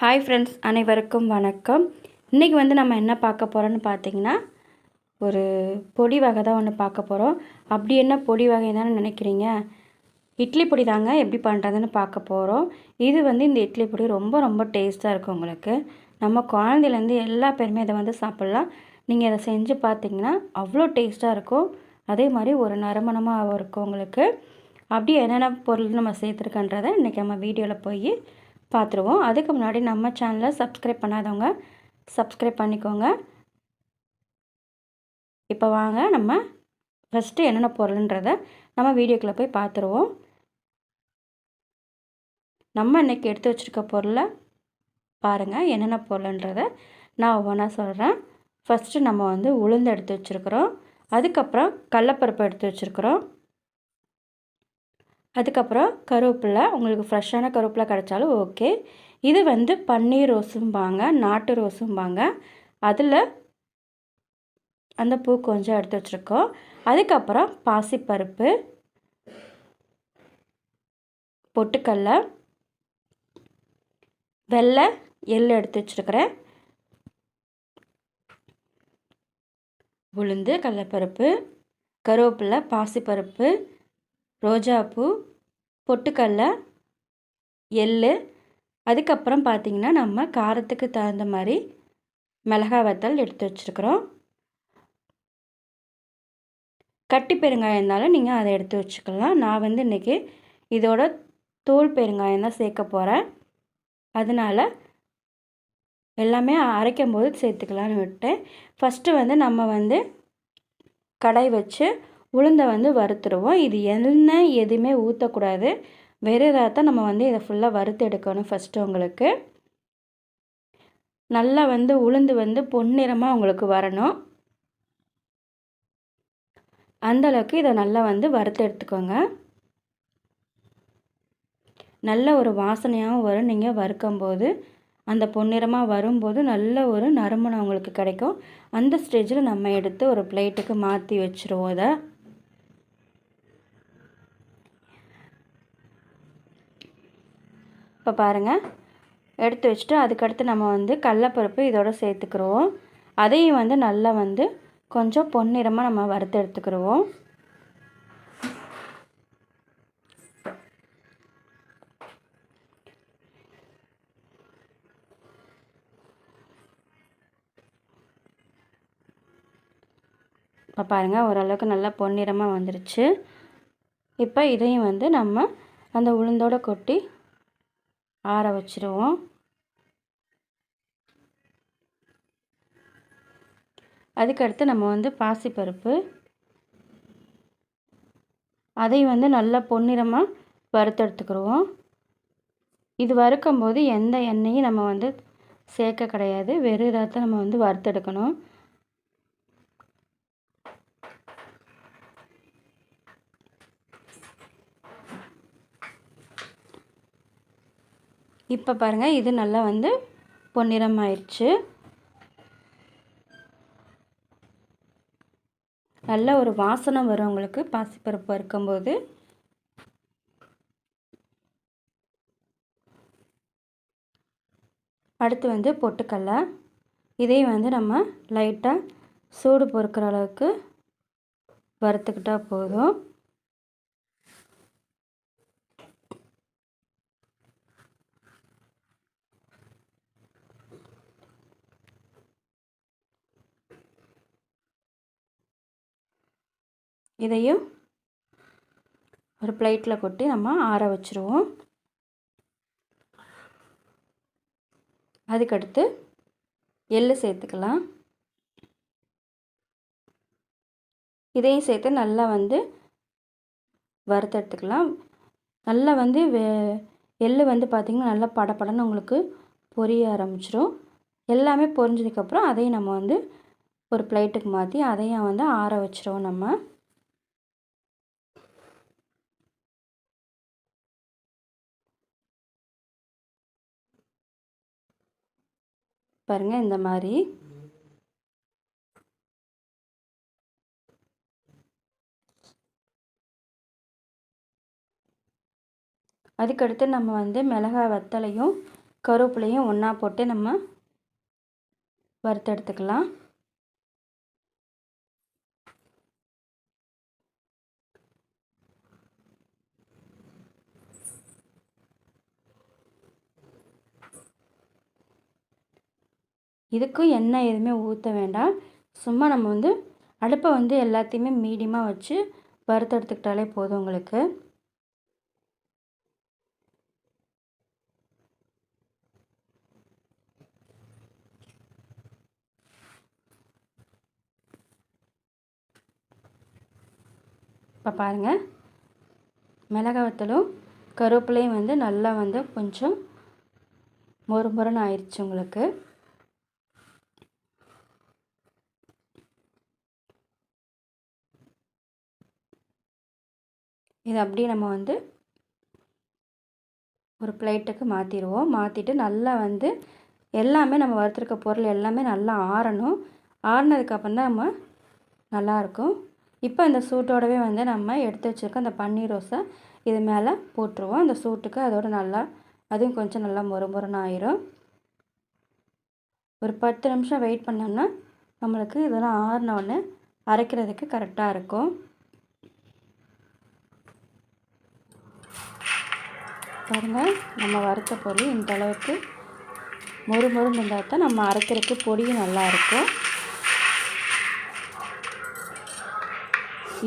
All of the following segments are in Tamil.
ஹாய் ஃப்ரெண்ட்ஸ் அனைவருக்கும் வணக்கம். இன்றைக்கி வந்து நம்ம என்ன பார்க்க போகிறோன்னு பார்த்தீங்கன்னா ஒரு பொடி வகை தான் ஒன்று பார்க்க போகிறோம் அப்படி என்ன பொடி வகை தானே நினைக்கிறீங்க? இட்லி பொடி தாங்க எப்படி பண்ணுறதுன்னு பார்க்க போகிறோம் இது வந்து இந்த இட்லி பொடி ரொம்ப ரொம்ப டேஸ்ட்டாக இருக்கும் உங்களுக்கு. நம்ம குழந்தையிலேருந்து எல்லா பேருமே இதை வந்து சாப்பிட்லாம். நீங்கள் இதை செஞ்சு பார்த்தீங்கன்னா அவ்வளோ டேஸ்ட்டாக இருக்கும். அதே மாதிரி ஒரு நறுமணமாக இருக்கும் உங்களுக்கு. அப்படி என்னென்ன பொருள் நம்ம சேர்த்துருக்கன்றதை இன்றைக்கி நம்ம வீடியோவில் போய் பார்த்துருவோம் அதுக்கு முன்னாடி நம்ம சேனலை சப்ஸ்கிரைப் பண்ணாதவங்க சப்ஸ்கிரைப் பண்ணிக்கோங்க. இப்போ வாங்க நம்ம ஃபஸ்ட்டு என்னென்ன பொருள்ன்றதை நம்ம வீடியோக்குள்ளே போய் பார்த்துருவோம் நம்ம இன்றைக்கி எடுத்து வச்சுருக்க பொருளை பாருங்கள் என்னென்ன பொருள்ன்றதை நான் ஒவ்வொன்றா சொல்கிறேன் ஃபஸ்ட்டு நம்ம வந்து உளுந்து எடுத்து வச்சுருக்குறோம். அதுக்கப்புறம் கடலப்பருப்பு எடுத்து வச்சுருக்குறோம். அதுக்கப்புறம் கருவேப்பிலை உங்களுக்கு ஃப்ரெஷ்ஷான கருவேப்பிலை கிடைச்சாலும் ஓகே. இது வந்து பன்னீர் ரோஸும்பாங்க நாட்டு ரோஸும்பாங்க. அதில் அந்த பூ கொஞ்சம் எடுத்து வச்சுருக்கோம். அதுக்கப்புறம் பாசிப்பருப்பு பொட்டுக்கடல வெள்ளை எள் எடுத்து வச்சுருக்கிறேன். உளுந்து கடலப்பருப்பு கருவேப்பிலை பாசிப்பருப்பு ரோஜாப்பூ பொட்டுக்கடல எள் அதுக்கப்புறம் பார்த்திங்கன்னா நம்ம காரத்துக்கு தகுந்த மாதிரி மிளகா வத்தல் எடுத்து வச்சுருக்குறோம். கட்டி பெருங்காயம் இருந்தாலும் நீங்கள் அதை எடுத்து வச்சுக்கலாம். நான் வந்து இன்றைக்கி இதோட தோல் பெருங்காயம் தான் சேர்க்க போகிறேன் அதனால் எல்லாமே அரைக்கும் போது சேர்த்துக்கலான்னு விட்டேன். ஃபஸ்ட்டு வந்து நம்ம வந்து கடாய் வச்சு உளுந்தை வந்து வறுத்துருவோம். இது எண்ணெய் எதுவுமே ஊற்றக்கூடாது வெறும் தான் நம்ம வந்து இதை ஃபுல்லாக வறுத்து எடுக்கணும் ஃபஸ்ட்டு உங்களுக்கு. நல்லா வந்து உளுந்து வந்து பொன்னிறமாக உங்களுக்கு வரணும். அந்தளவுக்கு இதை நல்லா வந்து வறுத்து எடுத்துக்கோங்க. நல்ல ஒரு வாசனையாகவும் வரும். நீங்கள் வறுக்கும்போது அந்த பொன்னிறமாக வரும்போது நல்ல ஒரு நறுமணம் உங்களுக்கு கிடைக்கும். அந்த ஸ்டேஜில் நம்ம எடுத்து ஒரு பிளேட்டுக்கு மாற்றி வச்சுருவோம் இதை. இப்போ பாருங்கள் எடுத்து வச்சுட்டு அதுக்கடுத்து நம்ம வந்து கடலப்பருப்பு இதோட சேர்த்துக்கிடுவோம் அதையும் வந்து நல்லா வந்து கொஞ்சம் பொன்னிறமாக நம்ம வறுத்து எடுத்துக்கிடுவோம் இப்போ பாருங்கள் ஓரளவுக்கு நல்லா பொன்னிறமாக வந்துருச்சு. இப்போ இதையும் வந்து நம்ம அந்த உளுந்தோடு கொட்டி ஆற வச்சுருவோம். அதுக்கடுத்து நம்ம வந்து பாசிப்பருப்பு. அதையும் வந்து நல்லா பொன்னிறமாக வறுத்தெடுத்துக்கிடுவோம் இது வறுக்கும்போது எந்த எண்ணெயும் நம்ம வந்து சேர்க்க கிடையாது. வெறும் இதாக நம்ம வந்து வறுத்தெடுக்கணும். இப்போ பாருங்கள் இது நல்லா வந்து பொன்னிறம் ஆயிடுச்சு நல்ல ஒரு வாசனை வரும் உங்களுக்கு பாசிப்பருப்பு வறுக்கும்போது. அடுத்து வந்து பொட்டுக்கடலை. இதையும் வந்து நம்ம லைட்டாக சூடு பொறுக்கிற அளவுக்கு வறுத்துக்கிட்டால் போதும். இதையும் ஒரு பிளேட்டில் கொட்டி நம்ம ஆற வச்சுருவோம். அதுக்கடுத்து எள்ளு சேர்த்துக்கலாம். இதையும் சேர்த்து நல்லா வந்து வறுத்தெடுத்துக்கலாம் நல்லா வந்து வே எள்ளு வந்து பார்த்திங்கன்னா நல்லா படப்படன்னு உங்களுக்கு பொரிய ஆரம்பிச்சிடும் எல்லாமே பொரிஞ்சதுக்கப்புறம் அதையும் நம்ம வந்து ஒரு பிளேட்டுக்கு மாற்றி அதையும் வந்து ஆற வச்சிருவோம் நம்ம. பாருங்கள் இந்த மாதிரி அதுக்கடுத்து நம்ம வந்து மிளகாய் வத்தலையும் கருவேப்பிலையும் ஒன்றா போட்டு நம்ம வறுத்து எடுத்துக்கலாம் இதுக்கும் எண்ணெய் எதுவுமே ஊற்ற வேண்டாம். சும்மா நம்ம வந்து அடுப்பை வந்து எல்லாத்தையுமே மீடியமாக வச்சு வறுத்து எடுத்துக்கிட்டாலே போதும் உங்களுக்கு. இப்போ பாருங்கள் மிளகா வத்தலும் கருவேப்பிலையும் வந்து நல்லா வந்து கொஞ்சம் மொறு மொறுன்னு ஆயிடுச்சு உங்களுக்கு. இது அப்படியே நம்ம வந்து ஒரு பிளேட்டுக்கு மாற்றிடுவோம் மாற்றிட்டு நல்லா வந்து எல்லாமே நம்ம வறுத்துருக்க பொருள் எல்லாமே நல்லா ஆறணும். ஆறினதுக்கப்புறம் தான் நம்ம நல்லாயிருக்கும். இப்போ இந்த சூட்டோடவே வந்து நம்ம எடுத்து வச்சுருக்க அந்த பன்னீர் ரோஸை இது மேலே போட்டுருவோம். அந்த சூட்டுக்கு அதோட நல்லா அதுவும் கொஞ்சம் நல்லா மொறு மொறுன்னு ஆயிரும். ஒரு பத்து நிமிஷம் வெயிட் பண்ணோம்னா நம்மளுக்கு இதெல்லாம் ஆறினோடனே அரைக்கிறதுக்கு கரெக்டாக இருக்கும். பாருங்கள் நம்ம வறுத்த பொருள் இந்த அளவுக்கு மொறு மொறுன்னு இருந்தால் தான் நம்ம அரைக்கிறதுக்கு பொடியும் நல்லாயிருக்கும்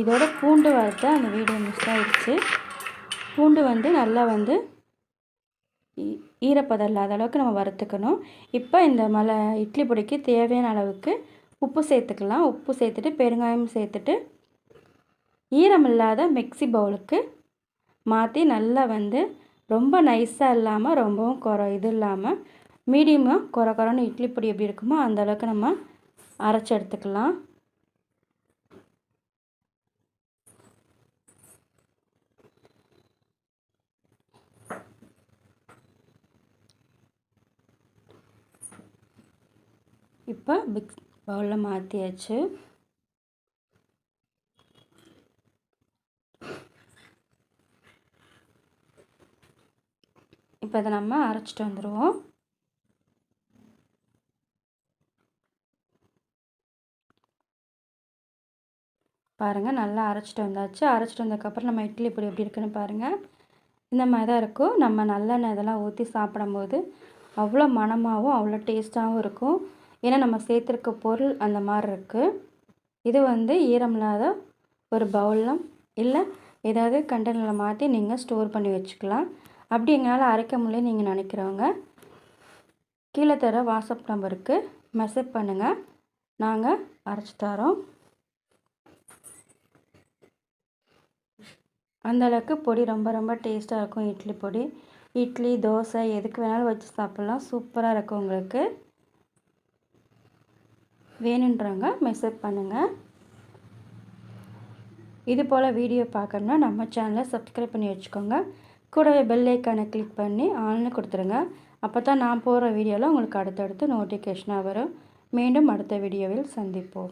இதோட பூண்டு வறுத்த அந்த வீடியோ மிஸ் ஆகிடுச்சு பூண்டு வந்து நல்லா வந்து ஈரப்பதம் இல்லாத அளவுக்கு நம்ம வறுத்துக்கணும். இப்போ இந்த மலை இட்லி பொடிக்கு தேவையான அளவுக்கு உப்பு சேர்த்துக்கலாம். உப்பு சேர்த்துட்டு பெருங்காயம் சேர்த்துட்டு ஈரம் இல்லாத மிக்சி பவுலுக்கு மாற்றி நல்லா வந்து ரொம்ப நைஸாக இல்லாமல் ரொம்பவும் குறை இது இல்லாமல் மீடியமாக குறை குறைன்னு இட்லி பொடி எப்படி இருக்குமோ அந்த அளவுக்கு நம்ம அரைச்சி எடுத்துக்கலாம். இப்போ பிக் பவுலில் மாற்றியாச்சு இப்போ இதை நம்ம அரைச்சிட்டு வந்துடுவோம் பாருங்கள் நல்லா அரைச்சிட்டு வந்தாச்சு. அரைச்சிட்டு வந்ததுக்கப்புறம் நம்ம இட்லி பொடி எப்படி இருக்குன்னு பாருங்கள் இந்த மாதிரி தான் இருக்கும். நம்ம நல்லெண்ணெய் இதெல்லாம் ஊற்றி சாப்பிடும்போது அவ்வளோ மணமாகவும் அவ்வளோ டேஸ்ட்டாகவும் இருக்கும். ஏன்னா நம்ம சேர்த்துருக்க பொருள் அந்த மாதிரி இருக்குது இது வந்து ஈரமில்லாத ஒரு பவுலில் இல்லை ஏதாவது கண்டெய்னரில் மாற்றி நீங்கள் ஸ்டோர் பண்ணி வச்சுக்கலாம். அப்படி எங்களால் அரைக்க முடியல நீங்கள் நினைக்கிறவங்க கீழே தர வாட்ஸ்அப் நம்பருக்கு மெசேஜ் பண்ணுங்கள் நாங்கள் அரைச்சி தரோம். அந்தளவுக்கு பொடி ரொம்ப ரொம்ப டேஸ்ட்டாக இருக்கும். இட்லி பொடி. இட்லி தோசை எதுக்கு வேணாலும் வச்சு சாப்பிட்லாம். சூப்பராக இருக்கும் உங்களுக்கு. வேணுன்றவங்க மெசேஜ் பண்ணுங்கள் இது போல் வீடியோ பார்க்கணுன்னா நம்ம சேனலை சப்ஸ்கிரைப் பண்ணி வச்சுக்கோங்க. கூடவே பெல் ஐக்கானை கிளிக் பண்ணி ஆன்லைன் கொடுத்துருங்க. அப்போ தான் நான் போகிற வீடியோவில் உங்களுக்கு அடுத்தடுத்து நோட்டிஃபிகேஷனாக வரும். மீண்டும் அடுத்த வீடியோவில் சந்திப்போம்.